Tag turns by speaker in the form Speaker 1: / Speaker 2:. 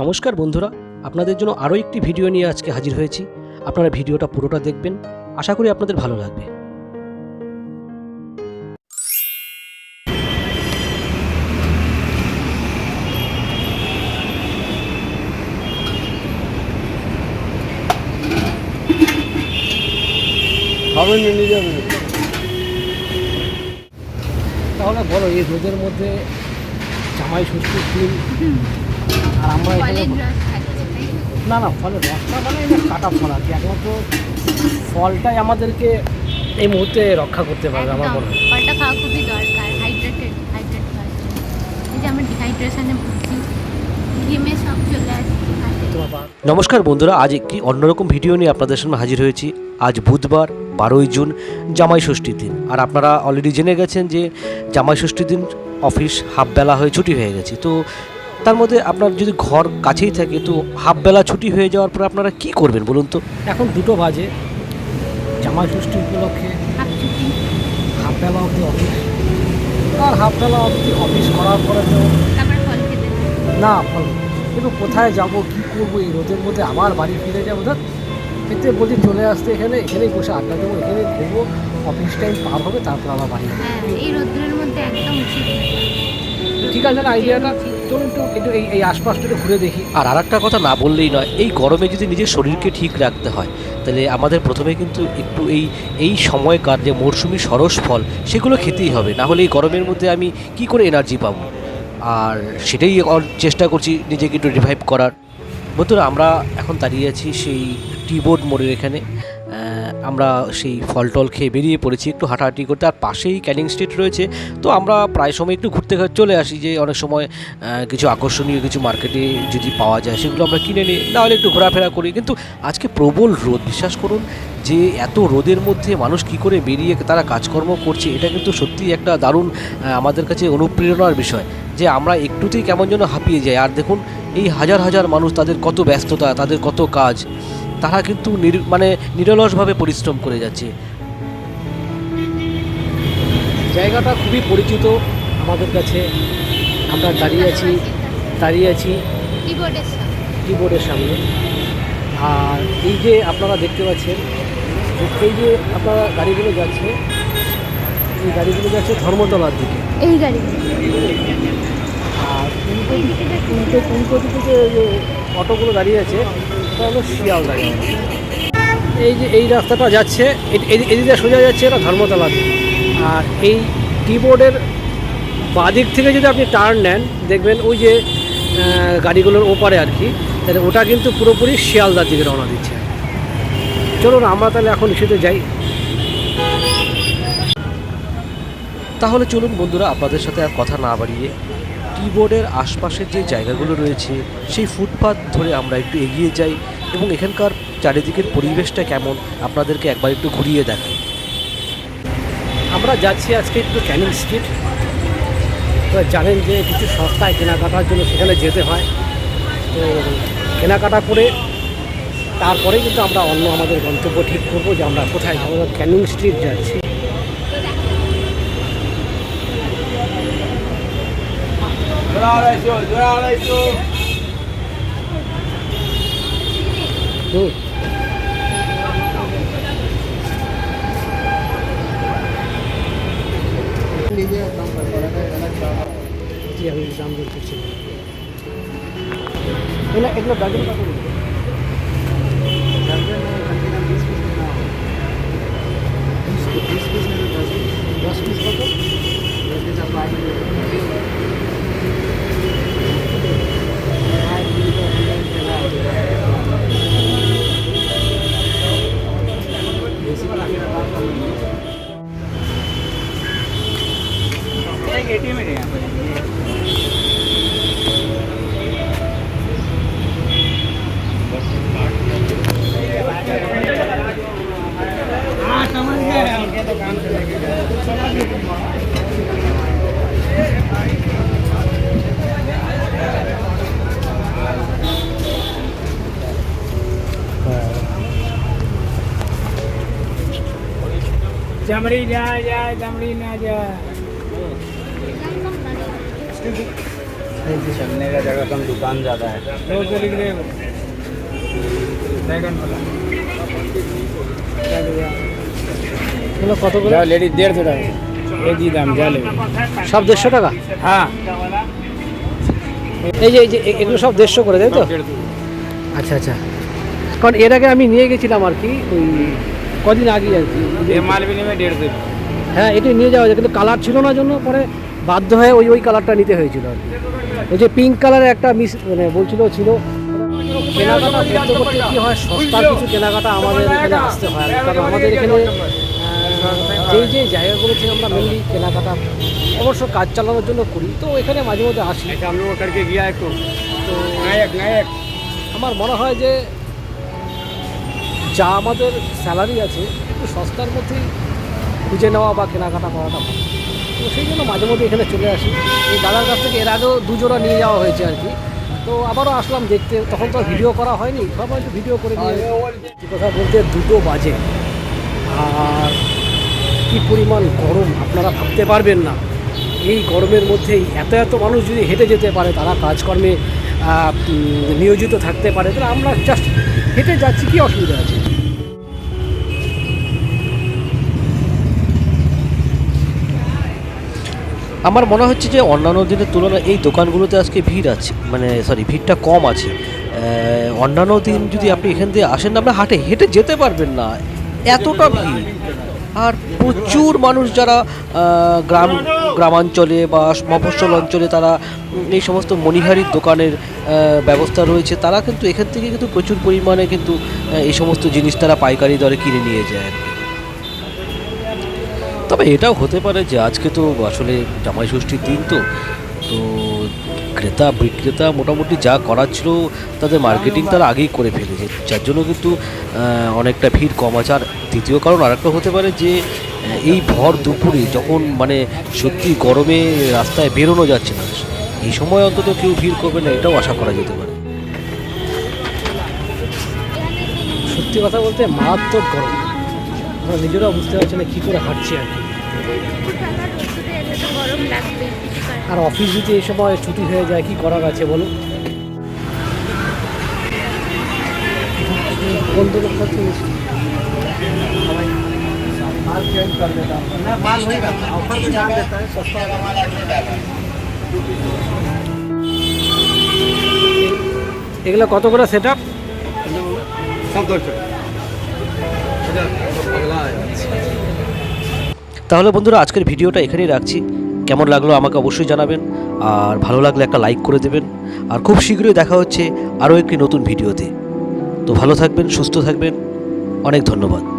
Speaker 1: নমস্কার বন্ধুরা আপনাদের জন্য আরও একটি ভিডিও নিয়ে আজকে হাজির হয়েছি। আপনারা ভিডিওটা পুরোটা দেখবেন আশা করি আপনাদের ভালো লাগবে। তাহলে বলো এই রোদের মধ্যে জামাই ষষ্ঠীর দিন আর আমরা? না? না ফলের রসটা মানে কাটা ফল আর কি। একমাত্র ফলটাই আমাদেরকে এই মুহূর্তে রক্ষা করতে পারবে আমার মনে হয়।
Speaker 2: ফলটা খাওয়া খুবই দরকার হাইড্রেটেড হাইড্রেট এই যে আমরা ডিহাইড্রেশনে ভুগছি ঘেমে সব চলে আসছে
Speaker 1: নমস্কার বন্ধুরা আজ একটি অন্যরকম ভিডিও নিয়ে আপনাদের সামনে হাজির হয়েছি। আজ বুধবার বারোই জুন জামাই ষষ্ঠীর দিন। আর আপনারা অলরেডি জেনে গেছেন যে জামাই ষষ্ঠীর দিন অফিস হাফ বেলা হয়ে ছুটি হয়ে গেছে। তো তার মধ্যে আপনার যদি ঘর কাছেই থাকে তো হাফ বেলা ছুটি হয়ে যাওয়ার পর আপনারা কি করবেন বলুন তো? এখন দুটো বাজে জামাই ষষ্ঠী উপলক্ষে
Speaker 2: হাফ
Speaker 1: বেলা অবধি অফিস। আর হাফ বেলা অবধি অফিস করার পরে তো। না ফল কিন্তু কোথায় যাব কি করব এই রোদের মধ্যে আবার বাড়ি ফিরে যাব ধর এতে বলছি চলে আসতে এখানে এখানেই বসে আড্ডা দেবো এখানেই ঘুরবো অফিস টাইম পার হবে তারপর আবার বাড়ি
Speaker 2: হ্যাঁ এই রোদ্রের মধ্যে একদম
Speaker 1: ঠিক আছে না আইডিয়াটা? চলুন একটু একটু এই এই আশপাশটা একটু ঘুরে দেখি। আর আর একটা কথা না বললেই নয়, এই গরমে যদি নিজের শরীরকে ঠিক রাখতে হয়, তাহলে আমাদের প্রথমে কিন্তু একটু এই এই সময়কার যে মরশুমি, সরস ফল, সেগুলো খেতেই হবে। না হলে এই গরমের মধ্যে আমি কি করে এনার্জি পাবো? আর সেটাই চেষ্টা করছি নিজেকে একটু রিভাইভ করার। বন্ধুরা, আমরা এখন দাঁড়িয়ে আছি সেই টিবোর্ড মোড়ের এখানে। আমরা সেই ফল টল খেয়ে বেরিয়ে পড়েছি, একটু হাঁটাহাঁটি করতে। আর পাশেই ক্যানিং স্ট্রিট রয়েছে। তো আমরা প্রায় সময় একটু ঘুরতে চলে আসি যে অনেক সময় কিছু আকর্ষণীয় কিছু মার্কেটে যদি পাওয়া যায়, সেগুলো আমরা কিনে নিই। নাহলে একটু ঘোরাফেরা করি। কিন্তু আজকে প্রবল রোদ। বিশ্বাস করুন যে এত রোদের মধ্যে মানুষ কি করে বেরিয়ে তারা কাজকর্ম করছে, এটা কিন্তু সত্যিই একটা দারুণ আমাদের কাছে অনুপ্রেরণার বিষয়। যে আমরা একটুতেই কেমন যেন হাঁপিয়ে যাই। আর দেখুন, এই হাজার হাজার মানুষ তাদের কত ব্যস্ততা, তাদের কত কাজ। তারা কিন্তু নির মানে নিরলসভাবে পরিশ্রম করে যাচ্ছে। জায়গাটা খুবই পরিচিত আমাদের কাছে। আমরা দাঁড়িয়ে আছি দাঁড়িয়ে আছি
Speaker 2: কিবোর্ডের
Speaker 1: সামনে। আর এই যে আপনারা দেখতে পাচ্ছেন এই যে আপনারা গাড়িগুলো যাচ্ছে এই গাড়িগুলো যাচ্ছে ধর্মতলার দিকে।
Speaker 2: এই গাড়ি।
Speaker 1: আর উল্টো দিকে উল্টো দিকে যে অটোগুলো দাঁড়িয়ে আছে এটা হলো শিয়ালদা এই যে এই রাস্তাটা যাচ্ছে এদিকে সোজা যাচ্ছে এটা ধর্মতলা আর এই কিবোর্ডের বাদিক থেকে যদি আপনি টার্ন নেন, দেখবেন ওই যে গাড়িগুলোর ওপারে আর কি, তাহলে ওটা কিন্তু পুরোপুরি শিয়ালদার দিকে রওনা দিচ্ছে। চলুন আমরা তাহলে এখন ইস্যুতে যাই। তাহলে চলুন বন্ধুরা, আপনাদের সাথে আর কথা না বাড়িয়ে কিবোর্ডের আশপাশের যে জায়গাগুলো রয়েছে, সেই ফুটপাথ ধরে আমরা একটু এগিয়ে যাই এবং এখানকার চারিদিকের পরিবেশটা কেমন, আপনাদেরকে একবার একটু ঘুরিয়ে দেখাই। আমরা যাচ্ছি আজকে একটু ক্যানিং স্ট্রিট। তো জানেন যে কিছু সস্তায় কেনাকাটার জন্য সেখানে যেতে হয়। তো কেনাকাটা করে তারপরে কিন্তু আমরা অন্য আমাদের গন্তব্য ঠিক করব যে আমরা কোথায় যাব ক্যানিং স্ট্রিট যাচ্ছি।
Speaker 3: জোড়া আড়াইশো জোড়া আড়াইশো
Speaker 1: জি আমি দাম দর করছি এগুলো এগুলো ডজন কত? দশ পিস কত
Speaker 3: જમડી જાય જાય જમડી ના જાય चलने का जगह कम दुकान ज़्यादा है
Speaker 1: এগুলো কত করে
Speaker 3: लेडीज डेढ़ सौ टाका ये जी दाम जा ले
Speaker 1: সব দেড়শো টাকা
Speaker 3: हाँ
Speaker 1: এই যে এই যে এ- এগুলো সব দেড়শো করে তাই তো আচ্ছা আচ্ছা কারণ এর আগে আমি নিয়ে গেছিলাম আর কি ওই কদিন আগে আর কি
Speaker 3: মাল বিনিময়ে দেড়শো
Speaker 1: হ্যাঁ এটি নিয়ে যাওয়া যায় কিন্তু কালার ছিল না জন্য পরে বাধ্য হয়ে ওই ওই কালারটা নিতে হয়েছিল আর ওই যে পিঙ্ক কালারের একটা মিস মানে বলছিল ছিল। কেনাকাটা হয় কিছু কেনাকাটা আমাদের আসতে হয়। আমাদের এখানে যে আমরা কেনাকাটা অবশ্য কাজ চালানোর জন্য করি তো এখানে মাঝে মধ্যে
Speaker 3: আচ্ছা, আমি গিয়ে তো
Speaker 1: আমার মনে হয় যে যা আমাদের স্যালারি আছে, একটু সস্তার মধ্যেই খুঁজে নেওয়া বা কেনাকাটা করাটা ভালো। তো সেই জন্য মাঝে মধ্যে এখানে চলে আসি। এই দাদার কাছ থেকে এর আগেও দুজোড়া নিয়ে যাওয়া হয়েছে আর কি। তো আবারও আসলাম দেখতে। তখন তো ভিডিও করা হয়নি। ভাবলাম একটু ভিডিও করে নিয়ে কথা বলতে দুটো বাজে। আর কি পরিমাণ গরম, আপনারা ভাবতে পারবেন না। এই গরমের মধ্যেই এত এত মানুষ যদি হেঁটে যেতে পারে, তারা কাজকর্মে নিয়োজিত থাকতে পারে, তাহলে আমরা জাস্ট হেঁটে যাচ্ছি, কী অসুবিধা আছে? আমার মনে হচ্ছে যে অন্যান্য দিনের তুলনায় এই দোকানগুলোতে আজকে ভিড় আছে মানে সরি ভিড়টা কম আছে। অন্যান্য দিন যদি আপনি এখান দিয়ে আসেন না, আপনার হাটে হেঁটে যেতে পারবেন না। এতটা ভিড়। আর প্রচুর মানুষ যারা গ্রাম, গ্রামাঞ্চলে বা মফস্বল অঞ্চলে তারা এই সমস্ত মণিহারির দোকানের ব্যবস্থা রয়েছে, তারা কিন্তু এখান থেকে কিন্তু প্রচুর পরিমাণে কিন্তু এই সমস্ত জিনিস তারা পাইকারি দরে কিনে নিয়ে যায়। তবে এটাও হতে পারে যে আজকে তো আসলে জামাই ষষ্ঠীর দিন তো তো ক্রেতা, বিক্রেতা মোটামুটি যা করার ছিল তাদের মার্কেটিং তারা আগেই করে ফেলেছে। যার জন্য কিন্তু অনেকটা ভিড় কম আছে। আর দ্বিতীয় কারণ আরেকটা হতে পারে যে এই ভর দুপুরে যখন মানে সত্যি গরমে রাস্তায় বেরোনো যাচ্ছে না, এই সময় অন্তত কেউ ভিড় করবে না, এটাও আশা করা যেতে পারে। সত্যি কথা বলতে মারাত্মক গরম। আমরা নিজেরাও বুঝতে পারছি না কী করে হাঁটছি আর কি। আর অফিস যদি এই সময় ছুটি হয়ে যায়, কি করার আছে
Speaker 3: বলুন?
Speaker 1: এগুলো কত করে সেট আপ
Speaker 3: সব
Speaker 1: তাহলে বন্ধুরা, আজকের ভিডিওটা এখানেই রাখছি। কেমন লাগল আমাকে অবশ্যই জানাবেন, আর ভালো লাগলে একটা লাইক করে দেবেন, আর খুব শীঘ্রই দেখা হচ্ছে আরও একটি নতুন ভিডিওতে। তো ভালো থাকবেন, সুস্থ থাকবেন, অনেক ধন্যবাদ।